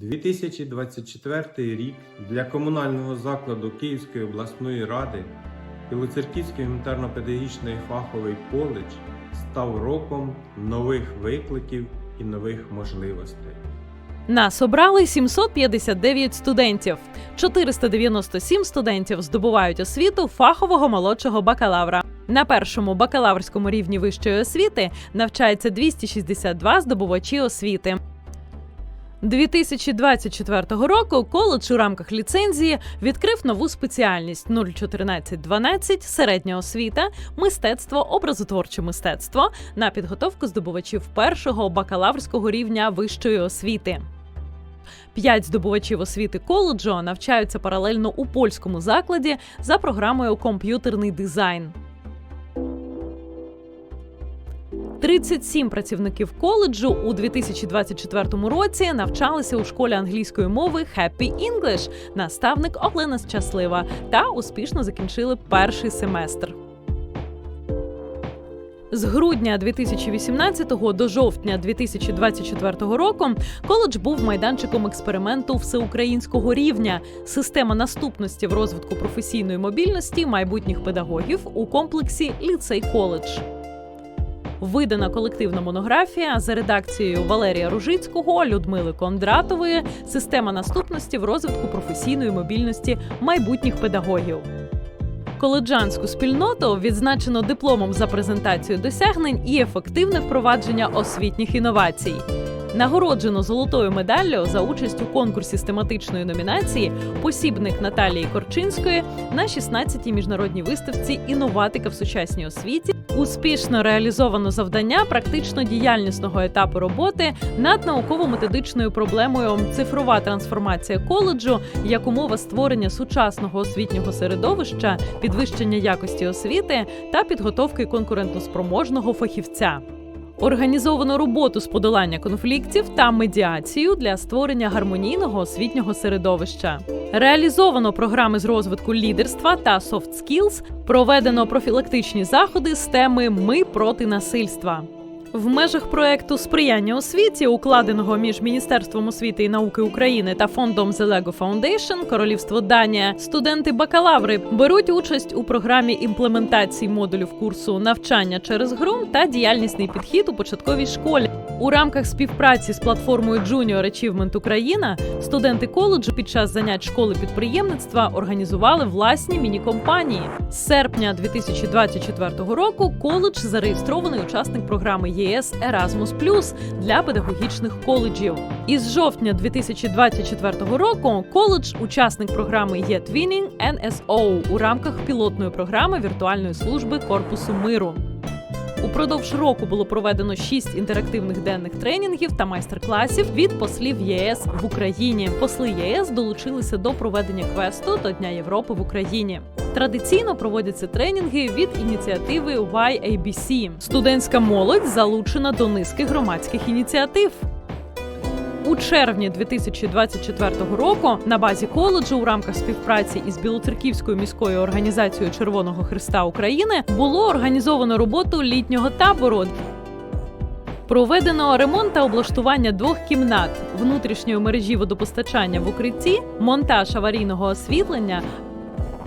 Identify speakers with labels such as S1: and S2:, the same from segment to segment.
S1: 2024 рік для комунального закладу Київської обласної ради Білоцерківський гуманітарно-педагогічний фаховий коледж став роком нових викликів і нових можливостей.
S2: Нас обрали 759 студентів. 497 студентів здобувають освіту фахового молодшого бакалавра. На першому бакалаврському рівні вищої освіти навчається 262 здобувачі освіти. 2024 року коледж у рамках ліцензії відкрив нову спеціальність 01412 середня освіта, мистецтво, образотворче мистецтво на підготовку здобувачів першого бакалаврського рівня вищої освіти. П'ять здобувачів освіти коледжу навчаються паралельно у польському закладі за програмою комп'ютерний дизайн. 37 працівників коледжу у 2024 році навчалися у школі англійської мови Happy English, наставник Олена Щаслива та успішно закінчили перший семестр. З грудня 2018 до жовтня 2024 року коледж був майданчиком експерименту всеукраїнського рівня, система наступності в розвитку професійної мобільності майбутніх педагогів у комплексі ліцей коледж. Видана колективна монографія за редакцією Валерія Ружицького, Людмили Кондратової Система наступності в розвитку професійної мобільності майбутніх педагогів. Коледжанську спільноту відзначено дипломом за презентацію досягнень і ефективне впровадження освітніх інновацій. Нагороджено золотою медаллю за участь у конкурсі з тематичної номінації посібник Наталії Корчинської на 16-й міжнародній виставці Інноватика в сучасній освіті. Успішно реалізовано завдання практично діяльнісного етапу роботи над науково-методичною проблемою цифрова трансформація коледжу як умова створення сучасного освітнього середовища, підвищення якості освіти та підготовки конкурентоспроможного фахівця. Організовано роботу з подолання конфліктів та медіацію для створення гармонійного освітнього середовища. Реалізовано програми з розвитку лідерства та soft skills, проведено профілактичні заходи з теми Ми проти насильства. В межах проекту сприяння освіті, укладеного між Міністерством освіти і науки України та фондом The Lego Foundation, Королівство Данія, студенти-бакалаври беруть участь у програмі імплементації модулів курсу навчання через гру та діяльнісний підхід у початковій школі. У рамках співпраці з платформою Junior Achievement Україна студенти коледжу під час занять школи підприємництва організували власні міні-компанії. З серпня 2024 року коледж зареєстрований учасник програми ЄС Erasmus для педагогічних коледжів. Із жовтня 2024 року коледж учасник програми ЄТвінінг NSO у рамках пілотної програми віртуальної служби Корпусу миру. Упродовж року було проведено шість інтерактивних денних тренінгів та майстер-класів від послів ЄС в Україні. Посли ЄС долучилися до проведення квесту до Дня Європи в Україні. Традиційно проводяться тренінги від ініціативи YABC. Студентська молодь залучена до низки громадських ініціатив. У червні 2024 року на базі коледжу у рамках співпраці із Білоцерківською міською організацією Червоного Христа України було організовано роботу літнього табору. Проведено ремонт та облаштування двох кімнат внутрішньої мережі водопостачання в укритті, монтаж аварійного освітлення.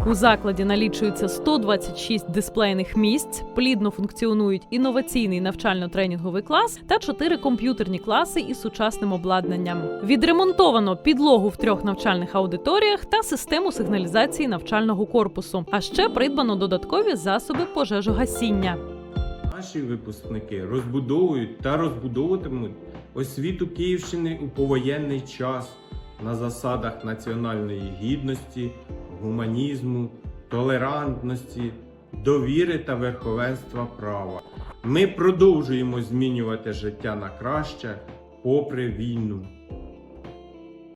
S2: У закладі налічується 126 дисплейних місць, плідно функціонують інноваційний навчально-тренінговий клас та 4 комп'ютерні класи із сучасним обладнанням. Відремонтовано підлогу в трьох навчальних аудиторіях та систему сигналізації навчального корпусу. А ще придбано додаткові засоби пожежогасіння.
S1: Наші випускники розбудовують та розбудовуватимуть освіту Київщини у повоєнний час на засадах національної гідності, гуманізму, толерантності, довіри та верховенства права. Ми продовжуємо змінювати життя на краще попри війну.